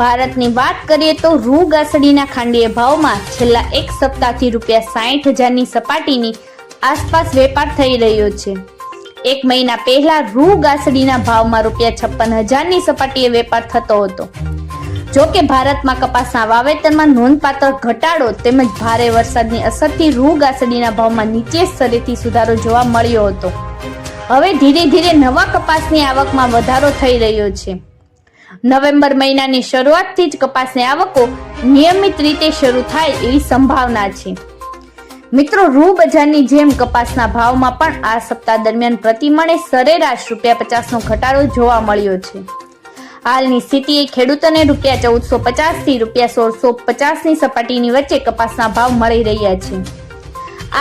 ભારતની વાત કરીએ તો રૂ ગાસડીના ખાંડીય ભાવમાં છેલ્લા એક સપ્તાહથી રૂપિયા સાઠ હજારની સપાટીની આસપાસ વેપાર થઈ રહ્યો છે. એક મહિના પહેલા રૂ ગાસડીના ભાવમાં રૂપિયા છપ્પન હજારની સપાટીએ વેપાર થતો હતો. જો કે ભારતમાં કપાસના વાવેતરમાં નોંધપાત્ર ઘટાડો તેમજ ભારે વરસાદની અસરથી રૂ ગાસડીના ભાવમાં નીચે સ્તરેથી સુધારો જોવા મળ્યો હતો. હવે ધીરે ધીરે નવા કપાસની આવકમાં વધારો થઈ રહ્યો છે. નવેમ્બર મહિનાની શરૂઆતથી જ કપાસની આવકો નિયમિત રીતે શરૂ થાય એવી સંભાવના છે. મિત્રો રૂ બજારની જેમ કપાસના ભાવમાં પણ આ સપ્તાહ દરમિયાન પ્રતિમણે સરેરાશ રૂપિયા પચાસનો ઘટાડો જોવા મળ્યો છે. હાલની સ્થિતિએ ખેડૂતોને રૂપિયા ચૌદસો પચાસથી રૂપિયા સોળસો પચાસની સપાટીની વચ્ચે કપાસના ભાવ મળી રહ્યા છે.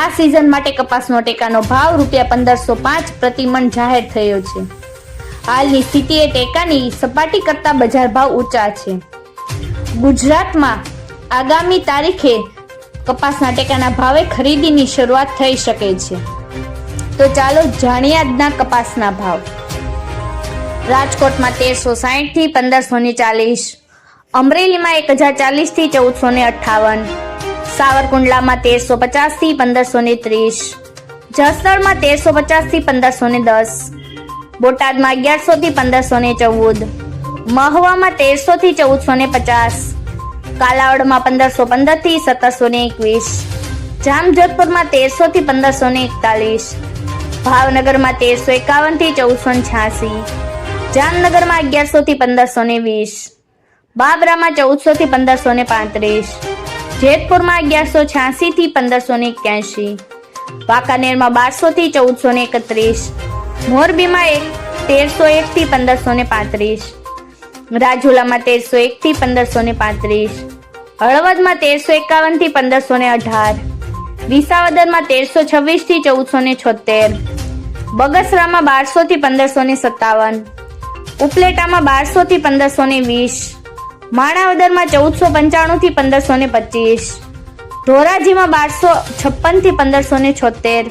આ સિઝન માટે કપાસનો ટેકાનો ભાવ રૂપિયા પંદરસો પાંચ પ્રતિમણ જાહેર થયો છે. હાલની સ્થિતિએ ટેકાની સપાટી કરતા બજાર ભાવ ઊંચા છે. ગુજરાતમાં આગામી તારીખે કપાસના ટેકાના ભાવે ખરીદીની શરૂઆત થઈ શકે છે. તો ચાલો જાણીએ આજના કપાસના ભાવ. રાજકોટમાં તેરસો સાહીઠથી પંદરસો ને ચાલીસ. અમરેલીમાં એક હજાર ચાલીસથી ચૌદસો ને અઠાવન સાવરકુંડલામાં તેરસો પચાસથી પંદરસો ને ત્રીસ. જસદણમાં તેરસો પચાસથી પંદરસો ને દસ. બોટાદમાં અગિયારસો થી પંદરસો ને ચૌદ, મહુવામાં તેરસો થી ચૌદસો ને પચાસ, કાલાવડમાં પંદરસો પંદરથી સત્તરસો ને એકવીસ, જામજોધપુરમાં તેરસો થી પંદરસો ને એકતાલીસ, ભાવનગરમાં તેરસો એકાવનથી ચૌદસો ને છ્યાસી, જામનગરમાં અગિયારસો થી પંદરસો ને વીસ, બાબરામાં ચૌદસો થી પંદરસો ને પાંત્રીસ, જેતપુરમાં અગિયારસો છ્યાસી થી પંદરસો ને એક્યાસી, વાંકાનેરમાં બારસો થી ચૌદસો ને એકત્રીસ મોરબીમાં એક તેરસો એક થી પંદરસો ને પાંત્રીસ. રાજુલામાં તેરસો એક થી પંદરસો ને પાંત્રીસ. હળવદમાં તેરસો એકાવનથી પંદરસો ને અઢાર. વિસાવદરમાં તેરસો છવ્વીસથી ચૌદસો ને છોતેર. બગસરામાં બારસો થી પંદરસો ને સત્તાવન. ઉપલેટામાં બારસો થી પંદરસો ને વીસ. માણાવદરમાં ચૌદસો પંચાણું થી પંદરસો ને પચીસ. ધોરાજીમાં બારસો છપ્પનથી પંદરસો ને છોતેર.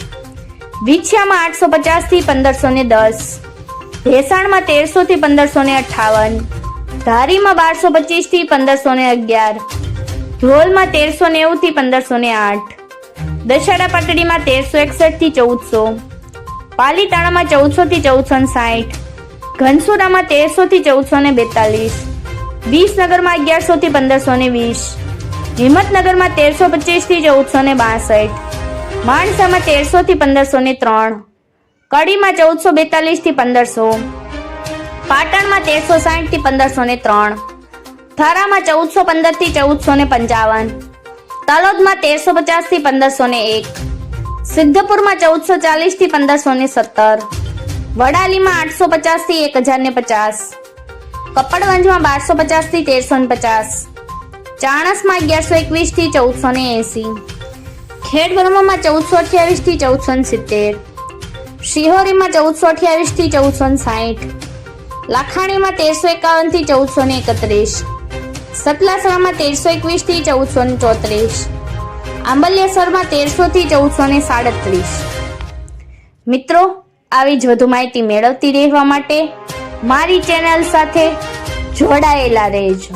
વિછિયામાં આઠસો પચાસથી પંદરસો ને દસ. ભેસાણમાં તેરસો થી પંદરસો ને અઠાવન. ધારીમાં બારસો પચીસથી પંદરસો ને અગિયાર. ધ્રોલમાં તેરસો નેવું થી પંદરસો ને આઠ. દશેરા પાટડીમાં તેરસો એકસઠથી ચૌદસો. પાલીતાણામાં ચૌદસો થી ચૌદસો ને સાઠ. ઘનસુરામાં તેરસો થી ચૌદસો ને બેતાલીસ. વિસનગરમાં અગિયારસો થી પંદરસો ને વીસ. હિંમતનગરમાં તેરસો પચીસથી ચૌદસો ને બાસઠ. માણસામાં તેરસો થી પંદરસો ને ત્રણ. કડીમાં ચૌદસો બેતાલીસથી પંદરસો. પાટણમાં તેરસો સાઠથી પંદરસો ને ત્રણ. થરામાં ચૌદસો પંદરથી ચૌદસો ને પંચાવન. તલોદમાં તેરસો પચાસથી પંદરસો ને એક. સિદ્ધપુરમાં ચૌદસો ચાલીસથી પંદરસો ને સત્તર. વડાલીમાં આઠસો પચાસથી એક હજાર ને પચાસ. કપડવંજમાં બારસો પચાસથી તેરસો ને પચાસ. ચાણસમાં અગિયારસો એકવીસથી ચૌદસો ને એસી. ખેડબ્રહ્મમાં ચૌદસો અઠ્યાવીસથી ચૌદસો સિત્તેર, શિહોરીમાં ચૌદસો અઠ્યાવીસથી ચૌદસો સાઠ લાખાણીમાં તેરસો એકાવનથી ચૌદસો ને એકત્રીસ સતલાસરામાં તેરસો એકવીસથી ચૌદસો ને ચોત્રીસ, આંબલિયાસરમાં તેરસો થી ચૌદસો ને સાડત્રીસ. મિત્રો, આવી જ વધુ માહિતી મેળવતી રહેવા માટે મારી ચેનલ સાથે જોડાયેલા રહેજો.